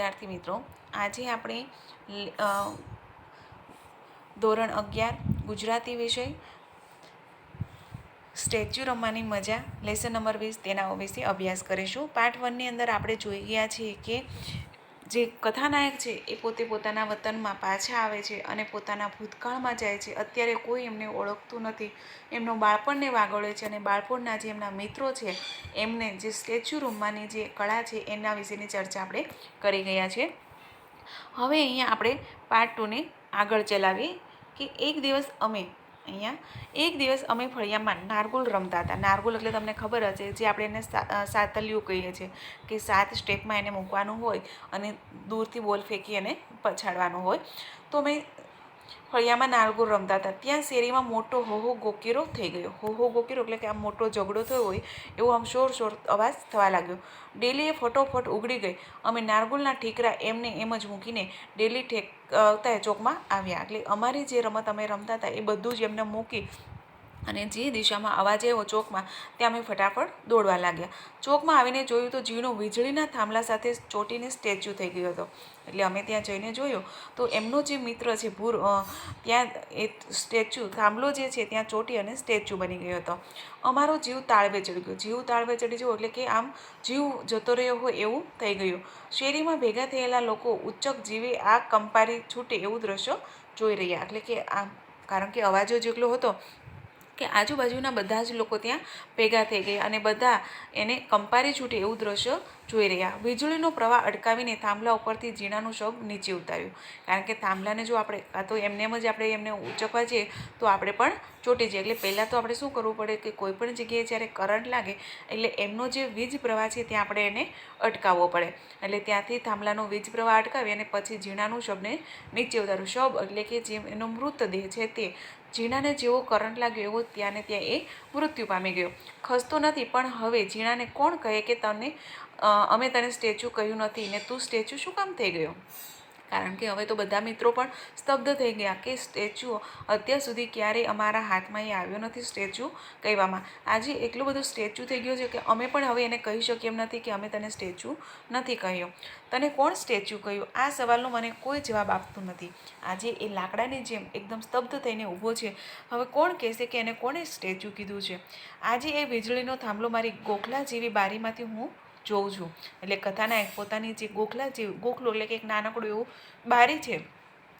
વિદ્યાર્થી મિત્રો, આજે આપણે ધોરણ અગિયાર, ગુજરાતી વિષય, સ્ટેચ્યુ રમવાની મજા, લેસન નંબર વીસ, તેના વિશે અભ્યાસ કરીશું. પાર્ટ વનની અંદર આપણે જોઈ ગયા છીએ કે જે કથાનાયક છે, એ પોતે પોતાના વતનમાં પાછા આવે છે અને પોતાના ભૂતકાળમાં જાય છે. અત્યારે કોઈ એમને ઓળખતું નથી. એમનો બાળપણને વાગોળે છે અને બાળપણના જે એમના મિત્રો છે, એમને જે સ્ટેચ્યુ રૂમમાંની જે કળા છે એના વિશેની ચર્ચા આપણે કરી ગયા છે હવે અહીંયા આપણે પાર્ટ ટુને આગળ ચલાવીએ કે એક દિવસ અમે અહીંયા. એક દિવસ અમે ફળિયામાં નારગોલ રમતા હતા. નારગોલ એટલે તમને ખબર હશે જે આપણે એને સાતલિયું કહીએ છીએ કે સાત સ્ટેપમાં એને મૂકવાનું હોય અને દૂરથી બોલ ફેંકી અને પછાડવાનું હોય. તો મેં ફળિયામાં નાળગુર રમતા હતા ત્યાં શેરીમાં મોટો હોહો ગોકીરો થઈ ગયો હોહો ગોકીરો એટલે કે આમ મોટો ઝઘડો થયો હોય એવો આમ શોર શોર અવાજ થવા લાગ્યો ડેલીએ ફટોફટ ઉગડી ગઈ અમે નારગોલના ઠીકરા એમને એમ જ મૂકીને ડેલી ઠેકતા ચોકમાં આવ્યા એટલે અમારી જે રમત અમે રમતા હતા એ બધું જ એમને મૂકી અને જે દિશામાં અવાજ આવ્યો ચોકમાં ત્યાં અમે ફટાફટ દોડવા લાગ્યા. ચોકમાં આવીને જોયું તો ઝીણો વીજળીના થાંભલા સાથે ચોટીને સ્ટેચ્યુ થઈ ગયો હતો. એટલે અમે ત્યાં જઈને જોયું તો એમનો જે મિત્ર છે, ભૂર ત્યાં એ સ્ટેચ્યુ, થાંભલો જે છે, ત્યાં ચોટી અને સ્ટેચ્યુ બની ગયો હતો. અમારો જીવ તાળવે ચડી ગયો. જીવ તાળવે ચડી ગયો એટલે કે આમ જીવ જતો રહ્યો હોય એવું થઈ ગયું. શેરીમાં ભેગા થયેલા લોકો ઉચ્ચક જીવે આ કંપારી છૂટે એવું દ્રશ્ય જોઈ રહ્યા. એટલે કે આ, કારણ કે અવાજો જેટલો હતો કે આજુબાજુના બધા જ લોકો ત્યાં ભેગા થઈ ગયા અને બધા એને કંપારી છૂટે એવું દ્રશ્ય જોઈ રહ્યા. વીજળીનો પ્રવાહ અટકાવીને થાંભલા ઉપરથી જીણાનું શબ નીચે ઉતાર્યું. કારણ કે થાંભલાને જો આપણે કાં તો એમને એમ જ આપણે એમને ઉચકવા જઈએ તો આપણે પણ ચોટી જઈએ. એટલે પહેલાં તો આપણે શું કરવું પડે કે કોઈ પણ જગ્યાએ જ્યારે કરંટ લાગે, એટલે એમનો જે વીજ પ્રવાહ છે ત્યાં આપણે એને અટકાવવો પડે. એટલે ત્યાંથી થાંભલાનો વીજ પ્રવાહ અટકાવી અને પછી ઝીણાનું શબને નીચે ઉતાર્યું. શબ એટલે કે જે એનો મૃતદેહ છે તે ઝીણાને જેવો કરંટ લાગ્યો એવો ત્યાં ને ત્યાં એ મૃત્યુ પામી ગયો. ખસતો નથી, પણ હવે ઝીણાને કોણ કહે કે તને અમે તને સ્ટેચ્યુ કહ્યું નથી ને તું સ્ટેચ્યુ શું કામ થઈ ગયો? કારણ કે હવે તો બધા મિત્રો પણ સ્તબ્ધ થઈ ગયા કે સ્ટેચ્યુ અત્યાર સુધી ક્યારેય અમારા હાથમાં એ આવ્યો નથી સ્ટેચ્યુ કહેવામાં. આજે એટલું બધું સ્ટેચ્યુ થઈ ગયું છે કે અમે પણ હવે એને કહી શકીએ એમ નથી કે અમે તને સ્ટેચ્યુ નથી કહ્યું. તને કોણ સ્ટેચ્યુ કહ્યું? આ સવાલનો મને કોઈ જવાબ આપતું નથી. આજે એ લાકડાની જેમ એકદમ સ્તબ્ધ થઈને ઊભો છે. હવે કોણ કહેશે કે એને કોણે સ્ટેચ્યુ કીધું છે? આજે એ વીજળીનો થાંભલો મારી ગોખલા જેવી બારીમાંથી હું જોઉં છું. એટલે કથાનાયક પોતાની જે ગોખલા જે ગોખલો એટલે કે એક નાનકડું એવું બારી છે,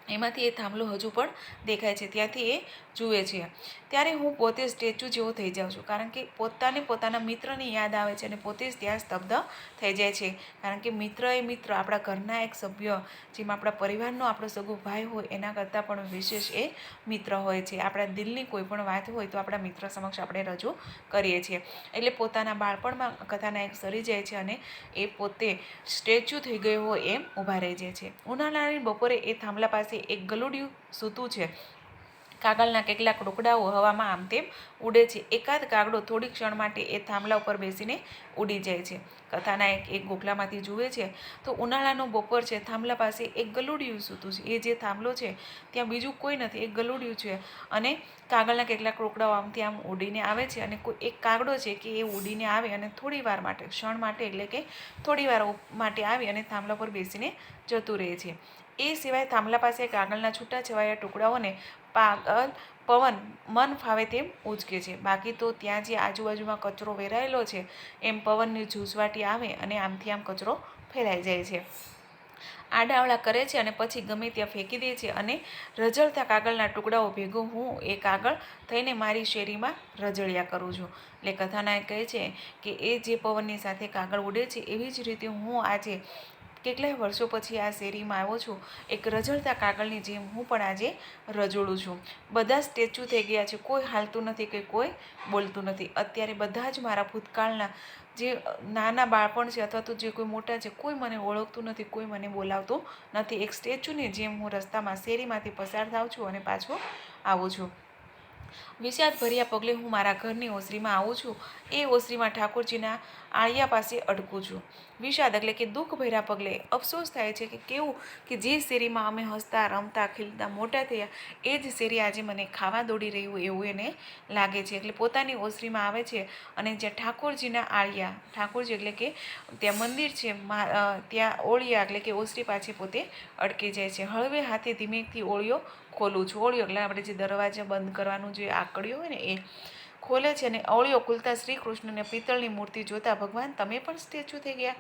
એમાંથી એ થાંભલો હજુ પણ દેખાય છે. ત્યાંથી એ જુએ છે. ત્યારે હું પોતે સ્ટેચ્યુ જેવો થઈ જાઉં છું. કારણ કે પોતાને પોતાના મિત્રની યાદ આવે છે અને પોતે જ ત્યાં સ્તબ્ધ થઈ જાય છે. કારણ કે મિત્ર એ મિત્ર, આપણા ઘરના એક સભ્ય, જેમાં આપણા પરિવારનો આપણો સગો ભાઈ હોય, એના કરતાં પણ વિશેષ એ મિત્ર હોય છે. આપણા દિલની કોઈ પણ વાત હોય તો આપણા મિત્ર સમક્ષ આપણે રજૂ કરીએ છીએ. એટલે પોતાના બાળપણમાં કથાનાયક સરી જાય છે અને એ પોતે સ્ટેચ્યુ થઈ ગયો હોય એમ ઊભા રહી જાય છે. ઉનાળાની બપોરે એ થાંભલા પાસે એક ગલુડિયું સૂતું છે. કાગળના કેટલાક ટુકડાઓ હવામાં આમ તેમ ઉડે છે. એકાદ કાગડો થોડી ક્ષણ માટે એ થાંભલા ઉપર બેસીને ઉડી જાય છે. કથાનાયક એક ગોખલામાંથી જુએ છે તો ઉનાળાનો બપોર છે. થાંભલા પાસે એક ગલુડિયું સૂતું છે. એ જે થાંભલો છે ત્યાં બીજું કોઈ નથી. એક ગલુડિયું છે અને કાગળના કેટલાક ટુકડાઓ આમથી આમ ઉડીને આવે છે અને કોઈ એક કાગડો છે કે એ ઉડીને આવે અને થોડી વાર માટે, ક્ષણ માટે એટલે કે થોડી વાર માટે આવી અને થાંભલા પર બેસીને જતું રહે છે. એ સિવાય થાંભલા પાસે કાગળના છૂટાછવાયા ટુકડાઓને પાગલ પવન મન ફાવે તેમ ઉચકે છે. બાકી તો ત્યાં જે આજુબાજુમાં કચરો વેરાયેલો છે, એમ પવનની ઝૂઝવાટી આવે અને આમથી આમ કચરો ફેલાઈ જાય છે. આડાવડા કરે છે અને પછી ગમે ત્યાં ફેંકી દે છે અને રજળતા કાગળના ટુકડાઓ ભેગો હું એ કાગળ થઈને મારી શેરીમાં રજળિયા કરું છું. એટલે કથાનાયક કહે છે કે, એ જે પવનની સાથે કાગળ ઉડે છે, એવી જ રીતે હું આજે કેટલાય વર્ષો પછી આ શેરીમાં આવ્યો છું, એક રજળતા કાગળની જેમ હું પણ આજે રજોડું છું. બધા સ્ટેચ્યુ થઈ ગયા છે, કોઈ હાલતું નથી કે કોઈ બોલતું નથી. અત્યારે બધા જ મારા ભૂતકાળના જે નાના બાળપણ છે અથવા તો જે કોઈ મોટા છે, કોઈ મને ઓળખતું નથી, કોઈ મને બોલાવતું નથી. એક સ્ટેચ્યુની જેમ હું રસ્તામાં શેરીમાંથી પસાર થાઉં છું અને પાછો આવું છું. વિષાદ ભર્યા પગલે હું મારા ઘરની ઓસરીમાં આવું છું. એ ઓસરીમાં ઠાકોરજીના આળિયા પાસે અડકું છું. વિષાદ એટલે કે દુઃખ ભર્યા પગલે અફસોસ થાય છે કે કેવું કે જે શેરીમાં અમે હસતા, રમતા, ખીલતા, મોટા થયા, એ જ શેરી આજે મને ખાવા દોડી રહ્યું એવું એને લાગે છે. એટલે પોતાની ઓસરીમાં આવે છે અને જ્યાં ઠાકોરજીના આળિયા, ઠાકોરજી એટલે કે ત્યાં મંદિર છે ત્યાં ઓળિયા એટલે કે ઓસરી પાછી પોતે અડકી જાય છે. હળવે હાથે ધીમેકથી ઓળિયો ખોલું છું ઓળિયો એટલે આપણે જે દરવાજા બંધ કરવાનું જે આકડ્યું હોય ને એ ખોલે છે અને ઓળિયો ખુલતા શ્રી કૃષ્ણને પિત્તળની મૂર્તિ જોતા ભગવાન તમે પણ સ્ટેચ્યુ થઈ ગયા.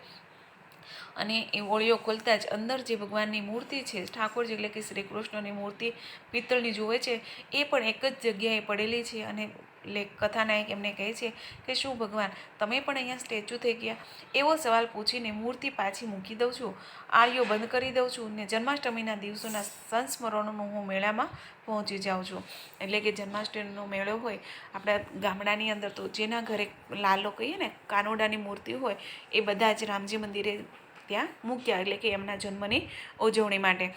અને એ ઓળિયો ખોલતા જ અંદર જે ભગવાનની મૂર્તિ છે, ઠાકોરજી એટલે કે શ્રી કૃષ્ણની મૂર્તિ પિત્તળની જુએ છે, એ પણ એક જ જગ્યાએ પડેલી છે અને લે કથાનાયક એમને કહે છે કે, શું ભગવાન, તમે પણ અહીંયા સ્ટેચ્યુ થઈ ગયા? એવો સવાલ પૂછીને મૂર્તિ પાછી મૂકી દઉં છું? આળીઓ બંધ કરી દઉં છું ને જન્માષ્ટમીના દિવસોના સંસ્મરણોનું હું મેળામાં પહોંચી જાઉં છું? એટલે કે જન્માષ્ટમીનો મેળો હોય, આપણા ગામડાની અંદર તો જેના ઘરે લાલો કહીએ ને, કાનોડાની મૂર્તિ હોય, એ બધા જ રામજી મંદિરે ત્યાં મૂક્યા, એટલે કે એમના જન્મની ઉજવણી માટે.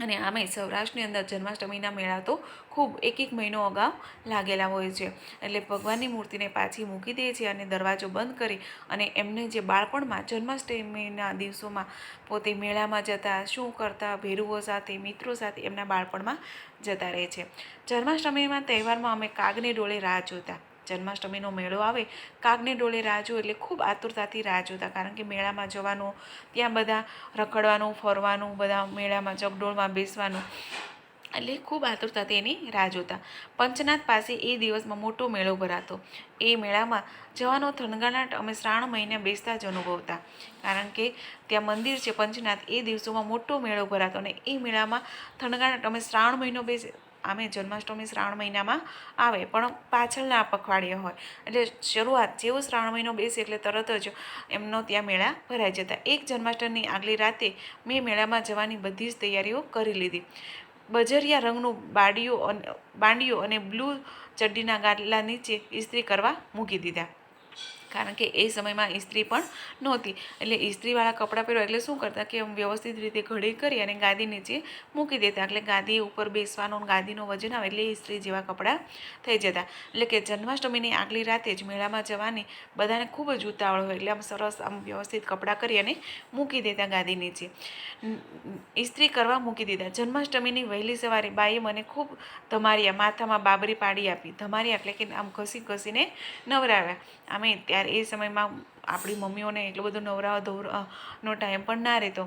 અને આમે સૌરાષ્ટ્રની અંદર જન્માષ્ટમીના મેળા તો ખૂબ એક એક મહિનો અગાઉ લાગેલા હોય છે. એટલે ભગવાનની મૂર્તિને પાછી મૂકી દે છે અને દરવાજો બંધ કરી અને એમને જે બાળપણમાં જન્માષ્ટમીના દિવસોમાં પોતે મેળામાં જતા, શું કરતા, ભેરુઓ સાથે, મિત્રો સાથે એમના બાળપણમાં જતા રહે છે. જન્માષ્ટમીમાં તહેવારમાં અમે કાગને ડોળે રાહ જોતા. જન્માષ્ટમીનો મેળો આવે, કાગને ડોળે રાહ જો એટલે ખૂબ આતુરતાથી રાહ જોતા. કારણ કે મેળામાં જવાનું, ત્યાં બધા રખડવાનું, ફરવાનું, બધા મેળામાં જગડોળમાં બેસવાનું, એટલે ખૂબ આતુરતાથી એની રાહ જોતા. પંચનાથ પાસે એ દિવસમાં મોટો મેળો ભરાતો. એ મેળામાં જવાનો થનગનાટ અમે શ્રાવણ મહિને બેસતા જ અનુભવતા. કારણ કે ત્યાં મંદિર છે પંચનાથ, એ દિવસોમાં મોટો મેળો ભરાતો અને એ મેળામાં થનગનાટ અમે શ્રાવણ મહિનો બેસે આમે જન્માષ્ટમી શ્રાવણ મહિનામાં આવે, પણ પાછળના પખવાડિયા હોય. એટલે શરૂઆત જેવો શ્રાવણ મહિનો બેસે એટલે તરત જ એમનો ત્યાં મેળા ભરાઈ જતા. એક જન્માષ્ટમીની આગલી રાતે મેં મેળામાં જવાની બધી જ તૈયારીઓ કરી લીધી. બજરિયા રંગનું બાડીઓ અને બાંડીઓ અને બ્લુ ચડ્ડીના ગાદલા નીચે ઇસ્ત્રી કરવા મૂકી દીધા. કારણ કે એ સમયમાં ઇસ્ત્રી પણ નહોતી. એટલે ઇસ્ત્રીવાળા કપડાં પહેરો એટલે શું કરતા કે વ્યવસ્થિત રીતે ઘડી કરી અને ગાદી નીચે મૂકી દેતા. એટલે ગાદી ઉપર બેસવાનો ગાદીનો વજન આવે એટલે ઇસ્ત્રી જેવા કપડાં થઈ જતા. એટલે કે જન્માષ્ટમીની આગલી રાતે જ મેળામાં જવાની બધાને ખૂબ જ ઉતાવળ હોય. એટલે આમ સરસ આમ વ્યવસ્થિત કપડાં કરી અને મૂકી દેતા ગાદી નીચે. ઇસ્ત્રી કરવા મૂકી દીધા. જન્માષ્ટમીની વહેલી સવારે બાઈએ મને ખૂબ ધમારિયા માથામાં બાબરી પાડી આપી. ધમારિયા એટલે કે આમ ઘસી ઘસીને નવરાવ્યા. આમે ત્યારે એ સમયમાં આપણી મમ્મીઓને એટલો બધો નવરાવા ધોર નો ટાઈમ પણ ના રહેતો.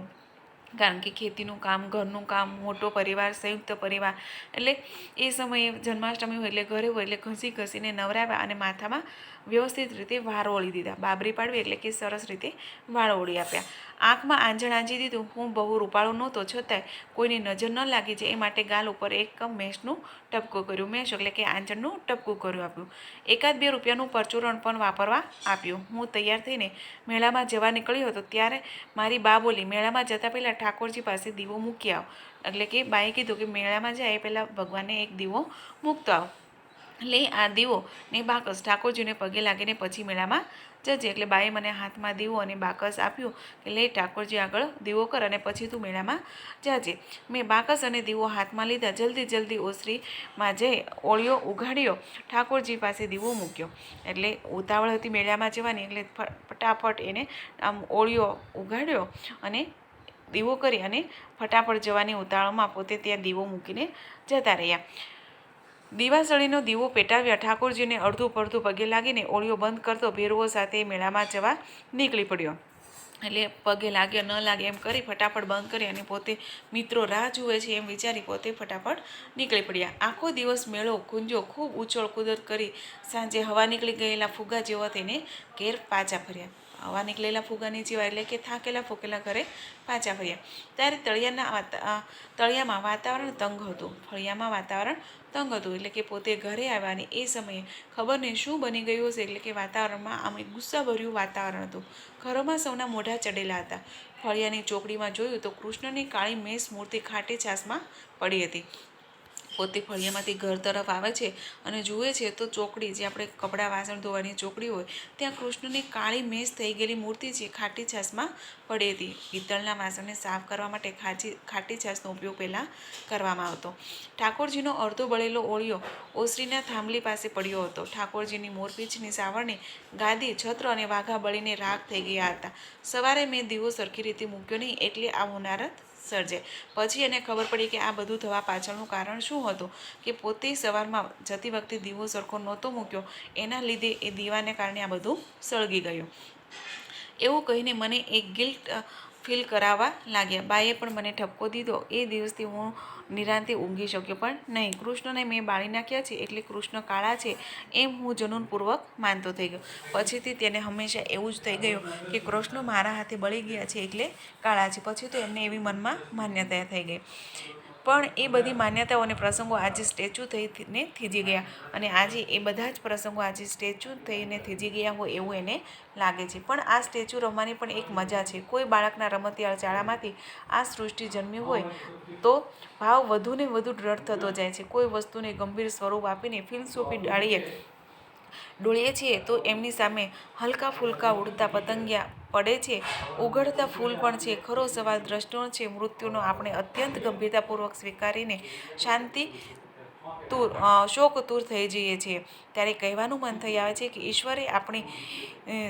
કારણ કે ખેતીનું કામ, ઘરનું કામ, મોટો પરિવાર, સંયુક્ત પરિવાર. એટલે એ સમયે જન્માષ્ટમી હોય એટલે ઘરે હોય એટલે ઘસી ઘસીને નવરાવ્યા અને માથામાં વ્યવસ્થિત રીતે વાળ ઓળી દીધા. બાબરી પાડવી એટલે કે સરસ રીતે વાળ ઓળી આપ્યા. આંખમાં આંજણ આંજી દીધું. હું બહુ રૂપાળો નહોતો. છતાંય કોઈની નજર ન લાગી જાય એ માટે ગાલ ઉપર એક મેષનું ટપકું કર્યું. મેશ એટલે કે આંજણનું ટપકું કર્યું આપ્યું. એકાદ બે રૂપિયાનું પરચુરણ પણ વાપરવા આપ્યું. હું તૈયાર થઈને મેળામાં જવા નીકળ્યો હતો. ત્યારે મારી બા બોલી, મેળામાં જતાં પહેલાં ઠાકોરજી પાસે દીવો મૂકી આવ. એટલે કે બાએ કીધું કે, મેળામાં જાય એ પહેલાં ભગવાનને એક દીવો મૂકતો આવ. લે, આ દીવો. ને બાકસ ઠાકોરજીને પગે લાગીને પછી મેળામાં જજે. એટલે બાએ મને હાથમાં દીવો અને બાકસ આપ્યું કે લે ઠાકોરજી આગળ દીવો કર અને પછી તું મેળામાં જાજે. મેં બાકસ અને દીવો હાથમાં લીધા. જલ્દી જલ્દી ઓસરીમાં જઈ ઓળિયો ઉઘાડ્યો. ઠાકોરજી પાસે દીવો મૂક્યો. એટલે ઉતાવળ હતી મેળામાં જવાની. એટલે ફટાફટ એને આમ ઓળિયો ઉઘાડ્યો અને દીવો કરી અને ફટાફટ જવાની ઉતાવળમાં પોતે ત્યાં દીવો મૂકીને જતા રહ્યા. દીવાસળીનો દીવો પેટાવ્યા. ઠાકોરજીને અડધું પડધું પગે લાગીને ઓળીઓ બંધ કરતો ભેરુઓ સાથે મેળામાં જવા નીકળી પડ્યો. એટલે પગે લાગે, ન લાગે એમ કરી ફટાફટ બંધ કરી અને પોતે મિત્રો રાહ જુએ છે એમ વિચારી પોતે ફટાફટ નીકળી પડ્યા. આખો દિવસ મેળો, ગુંજો ખૂબ ઉછળ કુદર કરી સાંજે હવા નીકળી ગયેલા ફુગા જેવા તેને ઘેર પાછા ફર્યા. હવા નીકળેલા ફુગાની જેવા એટલે કે થાકેલા ફૂકેલા ઘરે પાછા ફર્યા. ત્યારે તળિયાના વાતા- તળિયામાં વાતાવરણ તંગ હતું. ફળિયામાં વાતાવરણ તંગ હતું એટલે કે પોતે ઘરે આવ્યાની એ સમયે ખબર નહીં શું બની ગયું હશે એટલે કે વાતાવરણમાં આમ ગુસ્સાભર્યું વાતાવરણ હતું. ઘરોમાં સૌના મોઢા ચડેલા હતા. ફળિયાની ચોકડીમાં જોયું તો કૃષ્ણની કાળી મેષ મૂર્તિ ખાટી છાસમાં પડી હતી. પોતે ફળિયામાંથી ઘર તરફ આવે છે અને જુએ છે તો ચોકડી જે આપણે કપડાં વાસણ ધોવાની ચોકડી હોય, ત્યાં કૃષ્ણની કાળી મેષ થઈ ગયેલી મૂર્તિ છે ખાટી છાસમાં પડી હતી. પિત્તળના વાસણને સાફ કરવા માટે ખાચી, ખાટી છાશનો ઉપયોગ પહેલાં કરવામાં આવતો. ઠાકોરજીનો અડધો બળેલો ઓળિયો ઓસરીના થાંભલી પાસે પડ્યો હતો. ઠાકોરજીની મોરપીંછની સાવરણી ગાદી, છત્ર અને વાઘા બળીને રાખ થઈ ગયા હતા. સવારે મેં દીવો સરખી રીતે મૂક્યો નહીં એટલે આ હોનારત સર્જાય પછી એને ખબર પડી કે આ બધું થવા પાછળનું કારણ શું હતું? કે પોતે સવારમાં જતી વખતે દીવો સરખો નહોતો મૂક્યો. એના લીધે એ દીવાને કારણે આ બધું સળગી ગયું. એવું કહીને મને એક ગિલ્ટ ફીલ કરાવવા લાગ્યા. બાઈએ પણ મને ઠપકો દીધો. એ દિવસથી હું નિરાંતે ઊંઘી શક્યો પણ નહીં. કૃષ્ણને મેં બાળી નાખ્યા છે એટલે કૃષ્ણ કાળા છે એમ હું જનૂનપૂર્વક માનતો થઈ ગયો. પછીથી તેને હંમેશા એવું જ થઈ ગયું કે કૃષ્ણ મારા હાથે બળી ગયા છે એટલે કાળા છે. પછી તો એમને એવી મનમાં માન્યતા થઈ ગઈ. પણ એ બધી માન્યતાઓ અને પ્રસંગો આજે સ્ટેચ્યુ થઈને થીજી ગયા. અને આજે એ બધા જ પ્રસંગો આજે સ્ટેચ્યુ થઈને થીજી ગયા હોય એવું એને લાગે છે. પણ આ સ્ટેચ્યુ રમવાની પણ એક મજા છે. કોઈ બાળકના રમતિયાળ શાળામાંથી આ સૃષ્ટિ જન્મી હોય તો ભાવ વધુને વધુ દ્રઢ થતો જાય છે. કોઈ વસ્તુને ગંભીર સ્વરૂપ આપીને ફિલસૂફી ડાળીએ, ડોળીએ છીએ તો એમની સામે હલકા ફૂલકા ઉડતા પતંગિયા પડે છે. ઉઘડતા ફૂલ પણ છે. ખરો સવાલ દ્રષ્ટિનો છે. મૃત્યુનો આપણે અત્યંત ગંભીરતાપૂર્વક સ્વીકારીને શાંતિ તૂર શોક તૂર થઈ જઈએ છીએ. ત્યારે કહેવાનું મન થઈ આવે છે કે ઈશ્વરે આપણી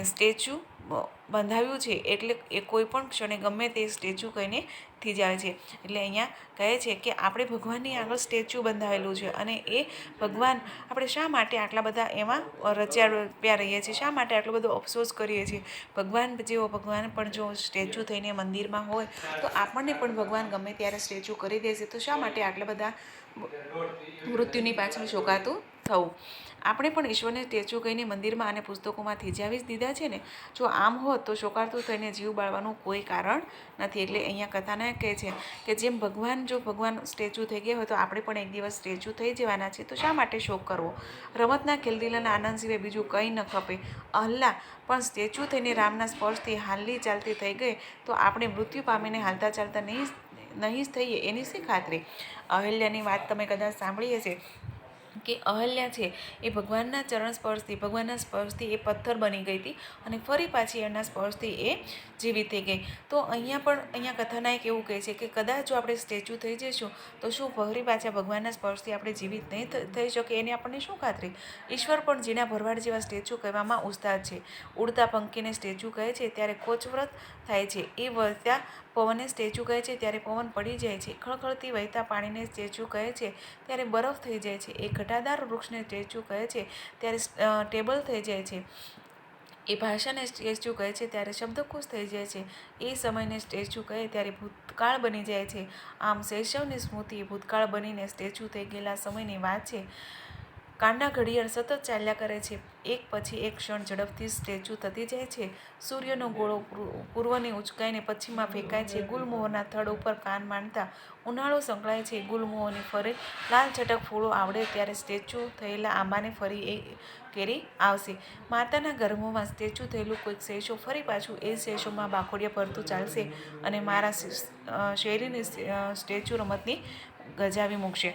સ્ટેચ્યુ બંધાવ્યું છે. એટલે એ કોઈ પણ ક્ષણે ગમે તે સ્ટેચ્યુ કહીને થીજાવે છે. એટલે અહીંયા કહે છે કે આપણે ભગવાનની આગળ સ્ટેચ્યુ બંધાવેલું છે અને એ ભગવાન આપણે શા માટે આટલા બધા એમાં રચ્યા રહીએ છીએ? શા માટે આટલો બધો અફસોસ કરીએ છીએ? ભગવાન જેવો ભગવાન પણ જો સ્ટેચ્યુ થઈને મંદિરમાં હોય, તો આપણને પણ ભગવાન ગમે ત્યારે સ્ટેચ્યુ કરી દેશે. તો શા માટે આટલા બધા મૃત્યુની પાછળ શોકાતું થવું? આપણે પણ ઈશ્વરને સ્ટેચ્યુ કહીને મંદિરમાં અને પુસ્તકોમાં થીજાવી જ દીધા છે ને? જો આમ હોત તો શોકાતું થઈને જીવ બાળવાનું કોઈ કારણ નથી. એટલે અહીંયા કથાના કહે છે કે જેમ ભગવાન જો ભગવાન સ્ટેચ્યુ થઈ ગયા હોય તો આપણે પણ એક દિવસ સ્ટેચ્યુ થઈ જવાના છે તો શા માટે શોક કરવો? રમતના ખેલદીલાના આનંદ સિવાય બીજું કંઈ ન ખપે. અલ્લા, પણ સ્ટેચ્યુ થઈને રામના સ્પર્શથી હાલની ચાલતી થઈ ગઈ તો આપણે મૃત્યુ પામીને હાલતા ચાલતા નહીં નહીં થઈએ એની શી ખાતરી? અહલ્યાની વાત તમે કદાચ સાંભળી હશે. કે અહલ્યા છે એ ભગવાનના ચરણ સ્પર્શથી, ભગવાનના સ્પર્શથી એ પથ્થર બની ગઈ હતી અને ફરી પાછી એના સ્પર્શથી એ જીવી થઈ ગઈ. તો અહીંયા પણ, અહીંયા કથાનાયક એવું કહે છે કે કદાચ જો આપણે સ્ટેચ્યુ થઈ જઈશું, તો શું ફરી પાછા ભગવાનના સ્પર્શથી આપણે જીવિત નહીં થઈ શકે એની આપણને શું ખાતરી? ઈશ્વર પણ જીના ભરવાડ જેવા સ્ટેચ્યુ કહેવામાં ઉસ્તાદ છે. ઉડતા પંખીને સ્ટેચ્યુ કહે છે, ત્યારે કોચવ્રત થાય છે. એ વળતા પવનને સ્ટેચ્યુ કહે છે, ત્યારે પવન પડી જાય છે. ખળખળતી વહેતા પાણીને સ્ટેચ્યુ કહે છે, ત્યારે બરફ થઈ જાય છે. એ ઘટાદાર વૃક્ષને સ્ટેચ્યુ કહે છે, ત્યારે ટેબલ થઈ જાય છે. એ ભાષાને સ્ટેચ્યુ કહે છે, ત્યારે શબ્દકોશ થઈ જાય છે. એ સમયને સ્ટેચ્યુ કહે, ત્યારે ભૂતકાળ બની જાય છે. આમ શૈશવની સ્મૃતિ ભૂતકાળ બનીને સ્ટેચ્યુ થઈ ગયેલા સમયની વાત છે. કાંડા ઘડિયાળ સતત ચાલ્યા કરે છે. એક પછી એક ક્ષણ ઝડપથી સ્ટેચ્યુ થતી જાય છે. સૂર્યનો ગોળો પૂર્વને ઉચકાઈને પશ્ચિમમાં ફેંકાય છે. ગુલમોહરના થડ ઉપર કાન માંડતા ઉનાળો સંકળાય છે. ગુલમોહરની ફરે લાલ છટક ફૂળો આવડે ત્યારે સ્ટેચ્યુ થયેલા આંબાને ફરી એ કેરી આવશે. માતાના ગર્ભમાં સ્ટેચ્યુ થયેલું કોઈક શેષો ફરી પાછું એ શેષોમાં બાખોડિયા ભરતું ચાલશે અને મારા શેરીની સ્ટેચ્યુ રમતની ગજાવી મૂકશે.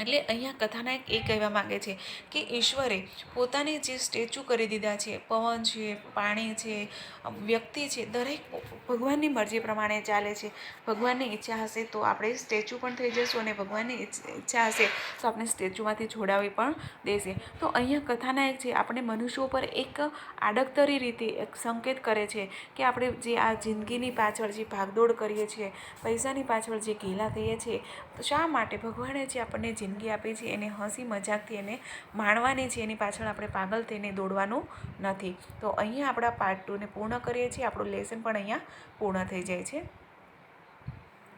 એટલે અહીંયા કથાનાયક એ કહેવા માગે છે કે ઈશ્વરે પોતાને જે સ્ટેચ્યુ કરી દીધા છે, પવન છે, પાણી છે, વ્યક્તિ છે, દરેક ભગવાનની મરજી પ્રમાણે ચાલે છે. ભગવાનની ઈચ્છા હશે તો આપણે સ્ટેચ્યુ પણ થઈ જશું અને ભગવાનની ઈચ્છા હશે તો આપણે સ્ટેચ્યુમાંથી છોડાવી પણ દેશે. તો અહીંયા કથાનાયક છે, આપણે મનુષ્યો પર એક આડકતરી રીતે એક સંકેત કરે છે કે આપણે જે આ જિંદગીની પાછળ જે ભાગદોડ કરીએ છીએ, પૈસાની પાછળ જે ઘેલા થઈએ છીએ, તો શા માટે? ભગવાને જે આપણને જિંદગી આપી છે, એને હસી મજાકથી એને માણવાની છે, એની પાછળ આપણે પાગલ થઈને દોડવાનું નથી. તો અહીંયા આપણા પાર્ટ ટુને પૂર્ણ કરીએ છીએ, આપણું લેસન પણ અહીંયા પૂર્ણ થઈ જાય છે.